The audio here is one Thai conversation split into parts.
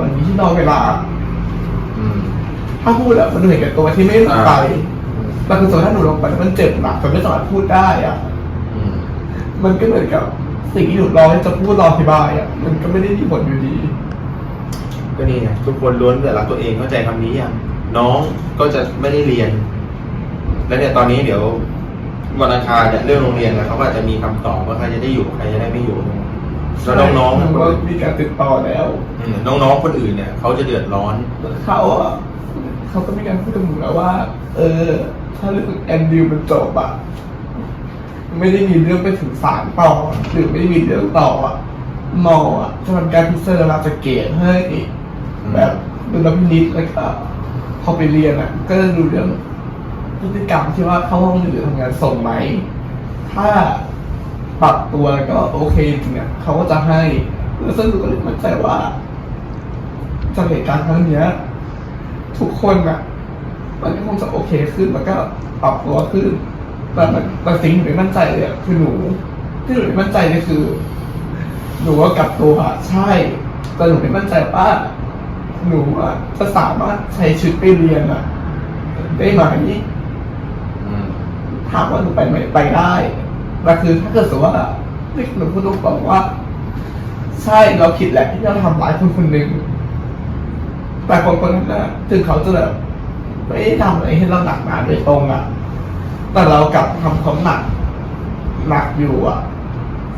วันนี้ที่นอกเวลา อืม ถ้าพูดอะมันเหนื่อยกับตัวที่ไม่ลงไปแต่คือส่วนถ้าหนูลงไปแล้วมันเจ็บหนักจนไม่สามารถพูดได้อะอืมมันก็เหมือนกับสิ่งที่หนูรอให้จะพูดรออธิบายอะมันก็ไม่ได้มีผลอยู่ดี ก็นี่ไงทุกคนล้วนแต่รักตัวเองเข้าใจคำนี้อย่างน้องก็จะไม่ได้เรียน แล้วเนี่ยตอนนี้เดี๋ยววันอังคารเนี่ยเรื่องโรงเรียนแล้วเขาก็อาจจะมีคำตอบว่าใครจะได้อยู่ใครจะได้ไม่อยู่ แล้วน้องๆมันก็มีการติดต่อแล้วอืมน้องๆ คนอื่นเนี่ยเขาจะเดือดร้อนเขาอะเขาก็มีการพูดกับหนูแล้วว่า เออ ถ้าเรื่องแอนดิวมันจบอะไม่ได้มีเรื่องไปถึงศาลต่อหรือไม่ได้มีเรื่องต่ออะหมออะจะทำการพิจารณาจะเกตให้อืมแบบดูแลพินิจแล้วก็พอไปเรียนอะก็จะดูเรื่องพฤติกรรมที่ว่าเข้าห้องเรียนหรือทำงานส่งไหม ถ้า ปรับตัวก็โอเคจริงเนี่ยเขาก็จะให้แล้วซึ่งหนูก็เลยมั่นใจว่าจากเหตุการณ์ครั้งเนี้ย ทุกคนอะมันก็คงจะโอเคขึ้นมันก็ปรับตัวขึ้นแต่มันแต่สิ่งที่หนูไม่มั่นใจเลยอะคือหนูที่หนูไม่มั่นใจเลยคือหนูว่ากลับตัวอะใช่แต่หนูไม่มั่นใจว่าหนูอะจะสามารถใช้ชีวิตไปเรียนอะได้ไหมอืมถามว่าหนูไปไหมไปได้ แต่คือถ้าเกิดสมมติว่าที่หนูพูดตรงๆว่า ใช่เราผิดแหละที่เราทำร้ายคนคนหนึ่งแต่คนคนนั้นนะถึงเขาจะแบบไม่ได้ทำอะไรให้เราหนักหนาโดยตรงอะ แต่เรากลับทำเขาหนักหนักอยู่อะ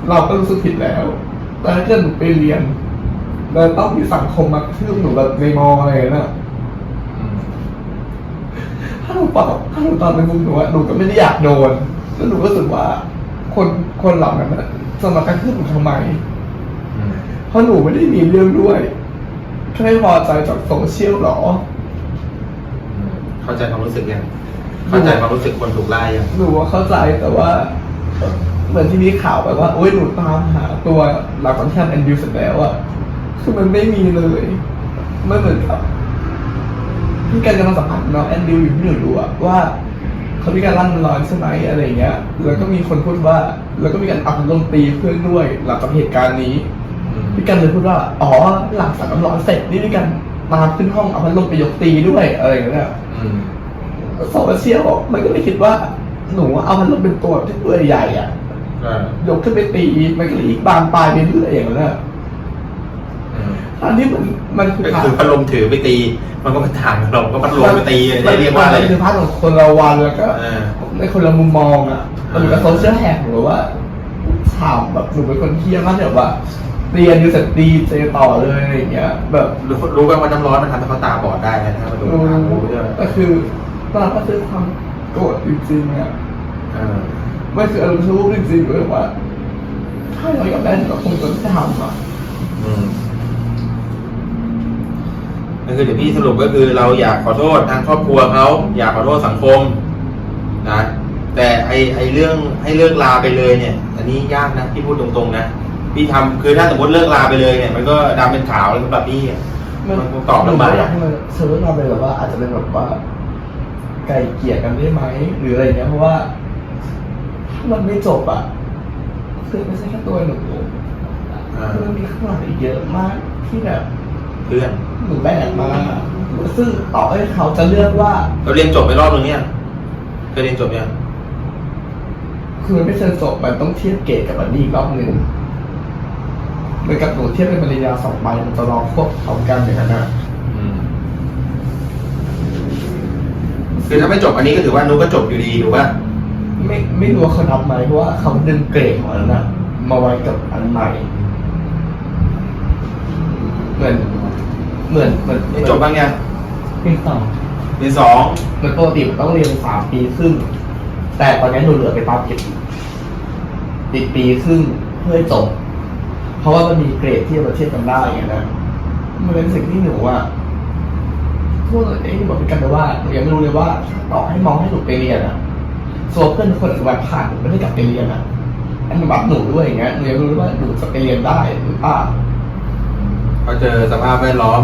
เราก็รู้สึกผิดแล้ว แต่ถ้าเกิดหนูไปเรียนแล้วต้องมีสังคมมาทืบหนูแบบในมออะไรอย่างเงี้ยน่ะอืมถ้าหนูปรับถ้าหนูตอนเป็นมุมหนูอะหนูก็ไม่ได้อยากโดนแล้วหนูก็รู้สึกว่า คนคนเหล่านั้นอะจะมากระทืบหนูทำไม อืมเพราะหนูไม่ได้มีเรื่องด้วยแค่ไม่พอใจจากโซเชียลหรอ อืมเข้าใจความรู้สึกยังเข้าใจความรู้สึกคนถูกไล่ยัง หนูว่าเข้าใจแต่ว่าเอ่อเหมือนที่มีข่าวแบบว่าโอ๊ยหนูตามหาตัวหลักฐานที่ทำแอนดิวเสร็จแล้วอะคือมันไม่มีเลยไม่เหมือนกับพี่การกำลังสัมผัสน้องแอนดิวอยู่ที่หนูรู้อะว่า เขามีการลั่นร้อนใช่ไหมอะไรอย่างเงี้ย แล้วก็มีคนพูดว่า แล้วก็มีการอัพลงตีเพื่อนด้วยหลังจากเหตุการณ์นี้อืมพี่กันเลยพูดว่า อ๋อ หลังสารน้ำร้อนเสร็จนี่พี่กันมาขึ้นห้องเอาพัดลมไปยกตีด้วยอะไรอย่างเงี้ยอืมโซเชียลมันก็ไม่คิดว่า หนูเอาพัดลมเป็นตัวที่ตัวใหญ่อะก็ยกขึ้นไปตีมันก็เลยอีกบานปลายไปเรื่อยอย่างนั้นอะ อืมอันนี้มันมันคือก็คือพัดลมถือไปตี มันก็ไม่ต่างกันหรอกก็พัดลมไปตีได้เรียกว่าอะไรมันคือพาร์ทของคนละวันแล้วก็เออในคนละมุมมองอะมันเหมือนกับโซเชียลแฮกหรือว่าถามแบบหนูเป็นคนเที่ยมากที่แบบว่าเรียนอยู่เสร็จตีเจต่อเลยอะไรอย่างเงี้ย แบบรู้รู้กันว่าน้ำร้อนมันทำให้เขาตาบอดได้นะถ้ามาโดนน้ำรู้ใช่ไหมก็คือตอนนั้นก็คือความโกรธจริงๆอะเออไม่คืออารมณ์ชั่ววูบจริงๆเลยว่าถ้าเราอยากได้เราคงจะไม่ทำอะอืม ก็คือเดี๋ยวพี่สรุปก็คือเราอยากขอโทษทางครอบครัวเขาอยากขอโทษสังคมนะแต่ไอไอเรื่องให้เลิกลาไปเลยเนี่ย อันนี้ยากนะพี่พูดตรงๆนะพี่ทำคือถ้าสมมติเลิกลาไปเลยเนี่ย มันก็ดำเป็นขาวแล้วสำหรับพี่อะมันคงตอบลำบากหนูไม่อยากให้มันเชิญเราไปแบบว่า อาจจะเป็นแบบว่าไก่เกลี่ยกันได้ไหมหรืออะไรเงี้ยเพราะว่าถ้ามันไม่จบอะคือไม่ใช่แค่ตัวหนูอ่าคือมันมีข้างหลังอีกเยอะมากที่แบบ เพื่อนหนูแบกมาซึ่งต่อให้เขาจะเลือกว่า เราเรียนจบไปรอบนึงเนี่ยเคยเรียนจบยังคือมันไม่เชิงจบมันต้องเทียบเกรดกับอันนี้อีกรอบหนึ่งเหมือนกับหนูเทียบเป็นปริญญาสองใบมันจะรอควบพร้อมกันอย่างนั้นนะอืมคือถ้าไม่จบอันนี้ก็ถือว่านุกก็จบอยู่ดีถูกป่ะไม่ไม่รู้ว่าเขานับไหมเพราะว่าเขาดึงเกรดของอันนั้นนะมาไว้กับอันใหม่ เหมือน เหมือนเหมือนนี่จบบ้างยังปีสองเรียนสองเหมือนปกติมันต้องเรียนสามปีครึ่ง แต่ตอนนี้หนูเหลือไปตามเก็บอีกปีครึ่งเพื่อให้จบ เพราะว่ามันมีเกรดที่เราเทียบกันได้อย่างนั้นนะมันเป็นสิ่งที่หนูว่าพวกเอ้ยบอกพี่กันไปว่าหนูยังไม่รู้เลยว่า ต่อให้มองให้หนูไปเรียนอะส่วนเพื่อนคนอื่นวันผ่านหนูไม่ได้กลับไปเรียนอะอันนี้บัตรหนูด้วยอย่างเงี้ยหนูยังไม่รู้ว่าหนูจะไปเรียนได้หรือเปล่า พอเจอสภาพแวดล้อม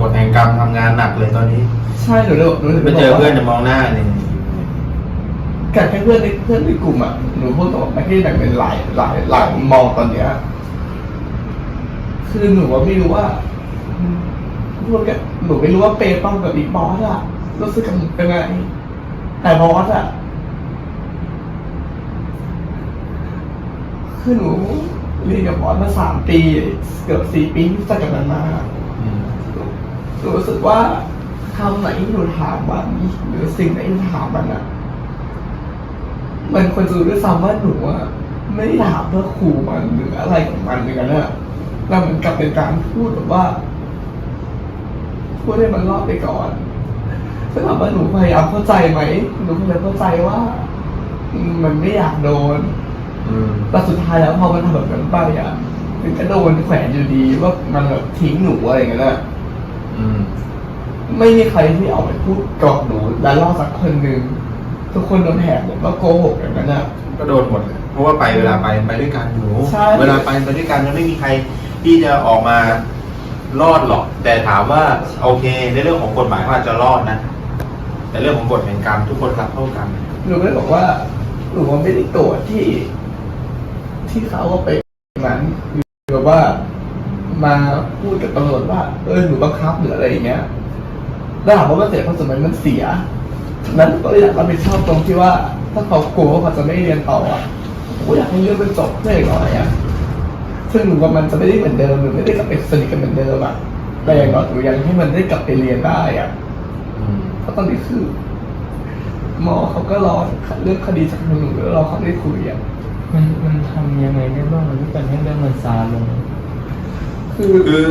กฎแห่งกรรมทำงานหนักเลยตอนนี้ใช่หนูเลยบอกหนูเลยไปบเจกอว่าเพื่อนจะมองหน้าเนี่ยกับแค่เพื่อนในเพื่อนในกลุ่มอะหนูพูดตรงไม่ได้แบ่งเป็นหลายหลายหลายมุมมองตอนเนี้ยคือหนูว่าไม่รู้ว่าพูดกับหนูไม่รู้ว่าเปย์ป้องกับบิ๊กบอสอะรู้สึกกับหนูเป็นไงแต่บอสอะคือหนู เรียนกับบอสมาสามปี เกือบสี่ปีที่รู้จักกับมันมาอืมหนูรู้สึกว่าคำไหนที่หนูถามมันหรือสิ่งไหนที่หนูถามมันอะมันควรจะรู้ด้วยซ้ำว่าหนูอะไม่ได้ถามเพื่อขู่มันหรืออะไรของมันอย่างนั้นอะแล้วมันกลับเป็นการพูดแบบว่า พูดให้มันรอดไปก่อนซึ่งถามว่าหนูพยายามเข้าใจไหมหนูพยายามเข้าใจว่า มันไม่อยากโดนอืม แต่สุดท้ายแล้วพอมันทำแบบนั้นไปอะมันก็โดนแขวนอยู่ดีว่ามันแบบทิ้งหนูอะไรอย่างเงี้ยนะอืมไม่มีใครที่เอาไปพูดกรอกหนูและล่อสักคนหนึ่งทุกคนโดนแหกหมดว่าโกหกอย่างนั้นอะก็โดนหมดเลยเพราะว่าไปเวลาไปไปด้วยกันหนูใช่เวลาไปไปด้วยกันมันไม่มีใครที่จะออกมารอดหรอก แต่ถามว่าโอเค ในเรื่องของกฎหมายเขาอาจจะรอดนะ แต่เรื่องของกฎแห่งกรรมทุกคนรับเท่ากันหนูก็เลยบอกว่าหนูว่าไม่ได้โกรธที่ ที่เขาเอาไปนั้นหรือแบบว่ามาพูดกับตำรวจว่า เออหนูบังคับหรืออะไรอย่างเงี้ยแล้วถามว่ามันเสียความสมัยมันเสีย นั้นก็เลยอยากรับผิดชอบตรงที่ว่า ถ้าเขากลัวว่าเขาจะไม่เรียนต่ออะผมก็อยากให้เรื่องมันจบเพื่ออย่างน้อยอะซึ่งหนูกับมันจะไม่ได้เหมือนเดิมหรือไม่ได้กลับไปสนิทกันเหมือนเดิมอะแต่อย่างน้อยหนูยังให้มันได้กลับไปเรียนได้อะเพราะตอนนี้คือหมอเขาก็รอเรื่องคดีจากหนูแล้วรอเขาได้คุยอะ มันมันทำยังไงได้บ้างมันที่จะให้เรื่องมันซาลง คือคือ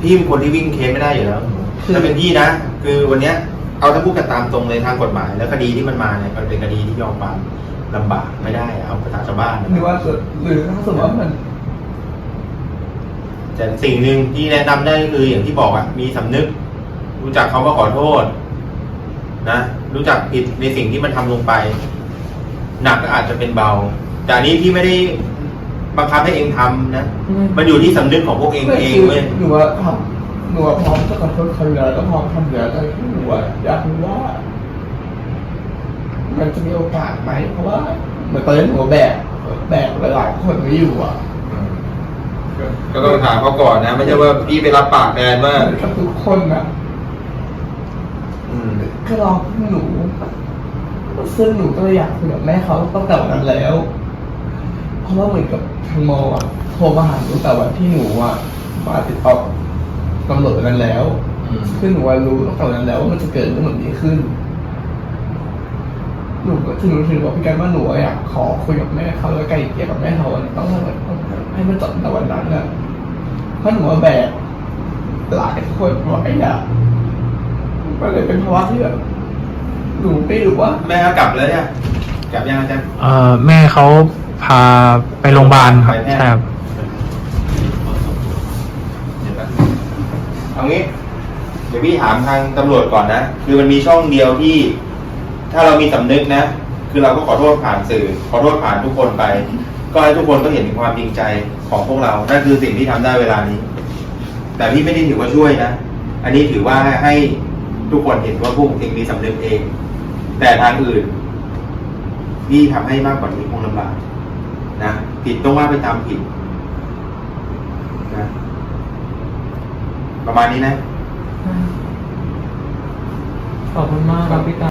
พี่เป็นคนที่วิ่งเคสไม่ได้อยู่แล้วคือถ้าเป็นพี่นะ คือวันเนี้ยเอาถ้าพูดกันตามตรงเลยทางกฎหมาย แล้วคดีที่มันมาเนี่ยมันเป็นคดีที่ยอมความลำบากไม่ได้เอาภาษาชาวบ้านนะหรือว่าหรือถ้าสมมติว่ามันแต่สิ่งหนึ่งที่แนะนำได้ก็คืออย่างที่บอกอะมีสำนึก รู้จักเขาก็ขอโทษ นะ รู้จักผิดในสิ่งที่มันทำลงไป หนักก็อาจจะเป็นเบา แต่อันนี้พี่ไม่ได้บังคับให้เองทำนะ อืม มันอยู่ที่สำนึกของพวกเองเองคือเว้ย หนูว่าทำหนูว่าพร้อมจะขอโทษเขาอยู่แล้วก็พร้อมทำอยู่แล้วแต่ที่หนูว่าอยากรู้ว่า มันจะมีโอกาสไหมเพราะว่าเหมือนตอนนี้หนูแบกแบกหลายๆคนไว้อยู่อะก็ต้องถามเขาก่อนนะ ไม่ใช่ว่าพี่ไปรับปากแทนว่าเหมือนกับทุกคนอะอืมก็รอหนู ซึ่งหนูก็เลยอยากคุยกับแม่เขาตั้งแต่วันนั้นแล้ว เพราะว่าเหมือนกับทางมออะโทรมาหาหนูแต่วันที่หนูอะมาติดต่อตำรวจวันนั้นแล้วอืมคือหนูว่ารู้ตั้งแต่วันนั้นแล้วว่ามันจะเกิดเรื่องแบบนี้ขึ้น หนูก็ถึงหนูถึงบอกพี่กันว่าหนูอยากขอคุยกับแม่เขาแล้วไกลเกลี่ยกับแม่เขาอะต้องต้องให้มันจบในวันนั้นอะเพราะหนูว่าแบกหลายคนไว้อะมันเลยเป็นภาวะที่แบบ หนูไม่รู้ว่าแม่เขากลับแล้วเนี่ยกลับยังอาจารย์เอ่อแม่เขาพาไปโรงพยาบาลครับไปแพทย์ใช่ครับเดี๋ยวแป๊บนึงเอางี้ เดี๋ยวพี่ถามทางตำรวจก่อนนะ คือมันมีช่องเดียวที่ ถ้าเรามีสำนึกนะ คือเราก็ขอโทษผ่านสื่อ ขอโทษผ่านทุกคนไป ก็ให้ทุกคนก็เห็นถึงความจริงใจของพวกเรา นั่นคือสิ่งที่ทำได้เวลานี้ แต่พี่ไม่ได้ถือว่าช่วยนะ อันนี้ถือว่าให้ ทุกคนเห็นว่าพวกเองมีสำนึกเอง แต่ทางอื่นนี่ทำให้มากกว่านี้คงลำบากนะผิดต้องว่าไปตามผิดนะประมาณนี้นะขอบคุณมากครับพี่ตา